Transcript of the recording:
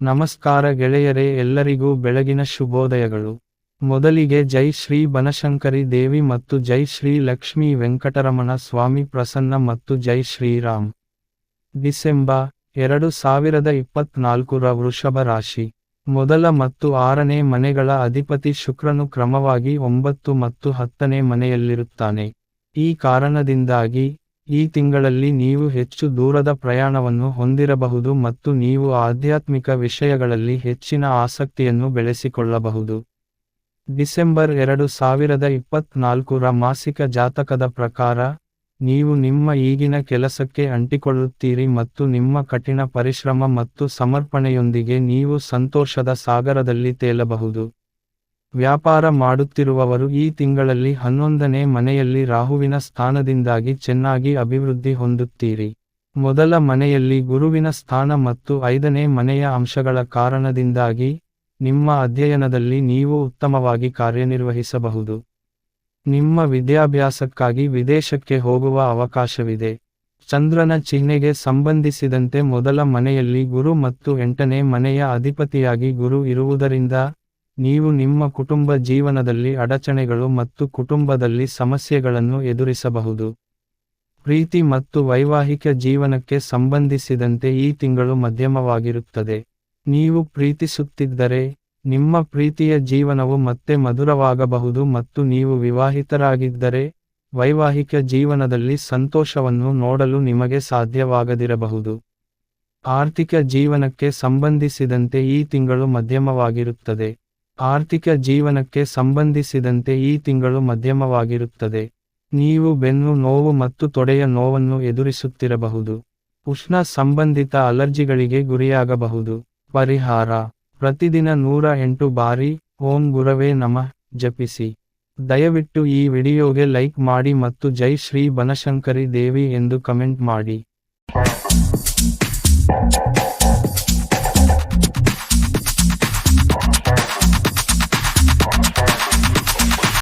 ನಮಸ್ಕಾರ ಗೆಳೆಯರೇ, ಎಲ್ಲರಿಗೂ ಬೆಳಗಿನ ಶುಭೋದಯಗಳು. ಮೊದಲಿಗೆ ಜೈ ಶ್ರೀ ಬನಶಂಕರಿ ದೇವಿ ಮತ್ತು ಜೈ ಶ್ರೀ ಲಕ್ಷ್ಮೀ ವೆಂಕಟರಮಣ ಸ್ವಾಮಿ ಪ್ರಸನ್ನ ಮತ್ತು ಜೈ ಶ್ರೀರಾಮ್ ಡಿಸೆಂಬರ್ ಎರಡು ಸಾವಿರದ ಇಪ್ಪತ್ನಾಲ್ಕರ ವೃಷಭ ರಾಶಿ. ಮೊದಲ ಮತ್ತು ಆರನೇ ಮನೆಗಳ ಅಧಿಪತಿ ಶುಕ್ರನು ಕ್ರಮವಾಗಿ ಒಂಬತ್ತು ಮತ್ತು ಹತ್ತನೇ ಮನೆಯಲ್ಲಿರುತ್ತಾನೆ. ಈ ಕಾರಣದಿಂದಾಗಿ ಈ ತಿಂಗಳಲ್ಲಿ ನೀವು ಹೆಚ್ಚು ದೂರದ ಪ್ರಯಾಣವನ್ನು ಹೊಂದಿರಬಹುದು ಮತ್ತು ನೀವು ಆಧ್ಯಾತ್ಮಿಕ ವಿಷಯಗಳಲ್ಲಿ ಹೆಚ್ಚಿನ ಆಸಕ್ತಿಯನ್ನು ಬೆಳೆಸಿಕೊಳ್ಳಬಹುದು. ಡಿಸೆಂಬರ್ ಎರಡು ಸಾವಿರದ ಇಪ್ಪತ್ನಾಲ್ಕರ ಮಾಸಿಕ ಜಾತಕದ ಪ್ರಕಾರ, ನೀವು ನಿಮ್ಮ ಈಗಿನ ಕೆಲಸಕ್ಕೆ ಅಂಟಿಕೊಳ್ಳುತ್ತೀರಿ ಮತ್ತು ನಿಮ್ಮ ಕಠಿಣ ಪರಿಶ್ರಮ ಮತ್ತು ಸಮರ್ಪಣೆಯೊಂದಿಗೆ ನೀವು ಸಂತೋಷದ ಸಾಗರದಲ್ಲಿ ತೇಲಬಹುದು. ವ್ಯಾಪಾರ ಮಾಡುತ್ತಿರುವವರು ಈ ತಿಂಗಳಲ್ಲಿ ಹನ್ನೊಂದನೇ ಮನೆಯಲ್ಲಿ ರಾಹುವಿನ ಸ್ಥಾನದಿಂದಾಗಿ ಚೆನ್ನಾಗಿ ಅಭಿವೃದ್ಧಿ ಹೊಂದುತ್ತೀರಿ. ಮೊದಲ ಮನೆಯಲ್ಲಿ ಗುರುವಿನ ಸ್ಥಾನ ಮತ್ತು ಐದನೇ ಮನೆಯ ಅಂಶಗಳ ಕಾರಣದಿಂದಾಗಿ ನಿಮ್ಮ ಅಧ್ಯಯನದಲ್ಲಿ ನೀವು ಉತ್ತಮವಾಗಿ ಕಾರ್ಯನಿರ್ವಹಿಸಬಹುದು. ನಿಮ್ಮ ವಿದ್ಯಾಭ್ಯಾಸಕ್ಕಾಗಿ ವಿದೇಶಕ್ಕೆ ಹೋಗುವ ಅವಕಾಶವಿದೆ. ಚಂದ್ರನ ಚಿಹ್ನೆಗೆ ಸಂಬಂಧಿಸಿದಂತೆ ಮೊದಲ ಮನೆಯಲ್ಲಿ ಗುರು ಮತ್ತು ಎಂಟನೇ ಮನೆಯ ಅಧಿಪತಿಯಾಗಿ ಗುರು ಇರುವುದರಿಂದ ನೀವು ನಿಮ್ಮ ಕುಟುಂಬ ಜೀವನದಲ್ಲಿ ಅಡಚಣೆಗಳು ಮತ್ತು ಕುಟುಂಬದಲ್ಲಿ ಸಮಸ್ಯೆಗಳನ್ನು ಎದುರಿಸಬಹುದು. ಪ್ರೀತಿ ಮತ್ತು ವೈವಾಹಿಕ ಜೀವನಕ್ಕೆ ಸಂಬಂಧಿಸಿದಂತೆ ಈ ತಿಂಗಳು ಮಧ್ಯಮವಾಗಿರುತ್ತದೆ. ನೀವು ಪ್ರೀತಿಸುತ್ತಿದ್ದರೆ, ನಿಮ್ಮ ಪ್ರೀತಿಯ ಜೀವನವು ಮತ್ತೆ ಮಧುರವಾಗಬಹುದು ಮತ್ತು ನೀವು ವಿವಾಹಿತರಾಗಿದ್ದರೆ, ವೈವಾಹಿಕ ಜೀವನದಲ್ಲಿ ಸಂತೋಷವನ್ನು ನೋಡಲು ನಿಮಗೆ ಸಾಧ್ಯವಾಗದಿರಬಹುದು. ಆರ್ಥಿಕ ಜೀವನಕ್ಕೆ ಸಂಬಂಧಿಸಿದಂತೆ ಈ ತಿಂಗಳು ಮಧ್ಯಮವಾಗಿರುತ್ತದೆ. ಆರ್ಥಿಕ ಜೀವನಕ್ಕೆ ಸಂಬಂಧಿಸಿದಂತೆ ಈ ತಿಂಗಳು ಮಧ್ಯಮವಾಗಿರುತ್ತದೆ. ನೀವು ಬೆನ್ನು ನೋವು ಮತ್ತು ತೊಡೆಯ ನೋವನ್ನು ಎದುರಿಸುತ್ತಿರಬಹುದು. ಉಷ್ಣ ಸಂಬಂಧಿತ ಅಲರ್ಜಿಗಳಿಗೆ ಗುರಿಯಾಗಬಹುದು. ಪರಿಹಾರ. ಪ್ರತಿದಿನ ನೂರ ಎಂಟು ಬಾರಿ ಓಂ ಗುರವೇ ನಮಃ ಜಪಿಸಿ. ದಯವಿಟ್ಟು ಈ ವಿಡಿಯೋಗೆ ಲೈಕ್ ಮಾಡಿ ಮತ್ತು ಜೈ ಶ್ರೀ ಬನಶಂಕರಿ ದೇವಿ ಎಂದು ಕಮೆಂಟ್ ಮಾಡಿ.